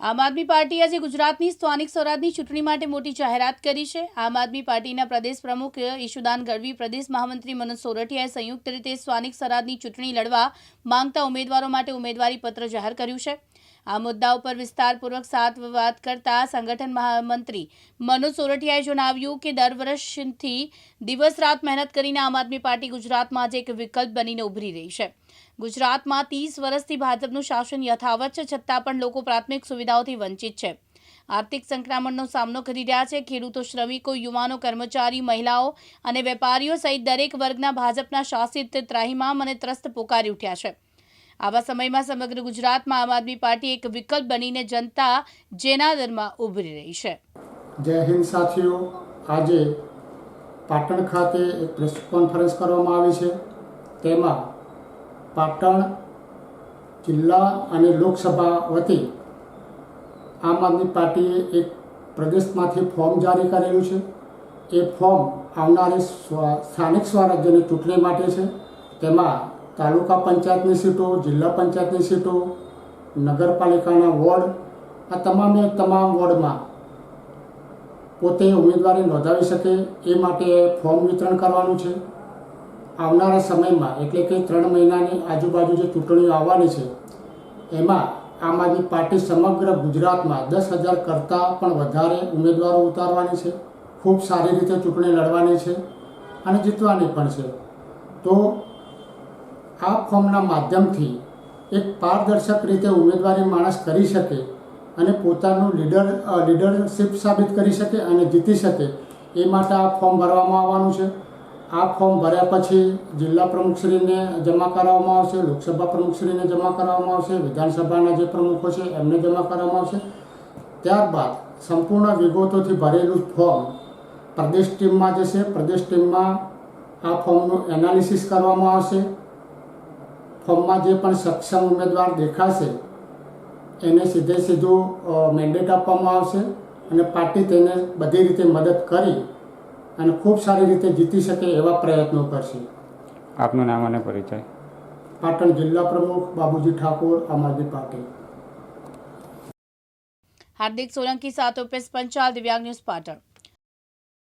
આમ આદમી પાર્ટીએ આજે ગુજરાતની સ્થાનિક સ્વરાજની ચૂંટણી માટે મોટી જાહેરાત કરી છે. આમ આદમી પાર્ટીના પ્રદેશ પ્રમુખ ઈશુદાન ગઢવી, પ્રદેશ મહામંત્રી મનોજ સોરઠિયાએ સંયુક્ત રીતે સ્થાનિક સ્વરાજની ચૂંટણી લડવા માંગતા ઉમેદવારો માટે ઉમેદવારી પત્ર જાહેર કર્યું છે. આ મુદ્દા ઉપર વિસ્તારપૂર્વક સાત વાત કરતા સંગઠન મહામંત્રી મનોજ સોરઠિયાએ જણાવ્યું કે દર વર્ષથી દિવસ રાત મહેનત કરીને આમ આદમી પાર્ટી ગુજરાતમાં આજે એક વિકલ્પ બનીને ઉભરી રહી છે. ગુજરાતમાં ત્રીસ વર્ષથી ભાજપનું શાસન યથાવત છે, છતાં પણ લોકો પ્રાથમિક સુવિધાઓથી વંચિત છે. આર્થિક સંક્રમણનો સામનો કરી રહ્યા છે. ખેડૂતો, શ્રમિકો, યુવાનો, કર્મચારી, મહિલાઓ અને વેપારીઓ સહિત દરેક વર્ગના ભાજપના શાસિત ત્રાહિમામ અને ત્રસ્ત પોકારી ઉઠ્યા છે. આવા સમયમાં સમગ્ર ગુજરાતમાં આમ આદમી પાર્ટી એક વિકલ્પ બનીને જનતા જેનાદરમાં ઉભરી રહી છે. જય હિન્દ સાથીઓ. આજે પાટણ ખાતે એક પ્રેસ કોન્ફરન્સ કરવામાં આવી છે. તેમાં પાટણ જિલ્લા અને લોકસભા વતી આમ આદમી પાર્ટીએ એક પ્રદેશમાંથી ફોર્મ જારી કરેલું છે. એ ફોર્મ આવનારી સ્થાનિક સ્વરાજ્યની ચૂંટણી માટે છે. તેમાં તાલુકા પંચાયતની સીટો, જિલ્લા પંચાયતની સીટો, નગરપાલિકાના વોર્ડ, આ તમામે તમામ વોર્ડમાં પોતે ઉમેદવારી નોંધાવી શકે એ માટે ફોર્મ વિતરણ કરવાનું છે. આવનારા સમયમાં, એટલે કે ત્રણ મહિનાની આજુબાજુ જે ચૂંટણીઓ આવવાની છે, એમાં આમ આદમી પાર્ટી સમગ્ર ગુજરાતમાં દસ હજાર કરતાં પણ વધારે ઉમેદવારો ઉતારવાની છે. ખૂબ સારી રીતે ચૂંટણી લડવાની છે અને જીતવાની પણ છે. તો આ ફોર્મના માધ્યમથી એક પારદર્શક રીતે ઉમેદવારી માણસ કરી શકે અને પોતાનું લીડર લીડરશીપ સાબિત કરી શકે અને જીતી શકે, એ માટે આ ફોર્મ ભરવામાં આવવાનું છે. આ ફોર્મ ભર્યા પછી જિલ્લા પ્રમુખશ્રીને જમા કરાવવામાં આવશે, લોકસભા પ્રમુખશ્રીને જમા કરાવવામાં આવશે, વિધાનસભાના જે પ્રમુખો છે એમને જમા કરાવવામાં આવશે. ત્યારબાદ સંપૂર્ણ વિગતોથી ભરેલું ફોર્મ પ્રદેશ ટીમમાં જશે. પ્રદેશ ટીમમાં આ ફોર્મનું એનાલિસિસ કરવામાં આવશે. ફોર્મમાં જે પણ સક્ષમ ઉમેદવાર દેખાશે એને સીધે સીધું મેન્ડેટ આપવામાં આવશે અને પાર્ટી તેને બધી રીતે મદદ કરી અને ખૂબ સારી રીતે જીતી શકે એવા પ્રયત્નો કરશે. આપનું નામ અને પરિચય? પાટણ જિલ્લા પ્રમુખ બાબુજી ઠાકોર આમ આદમી પાર્ટી. હાર્દિક સોલંકી સાથે ઉપેશ પંચાલ દિવ્યાંગ ન્યૂઝ પાટણ.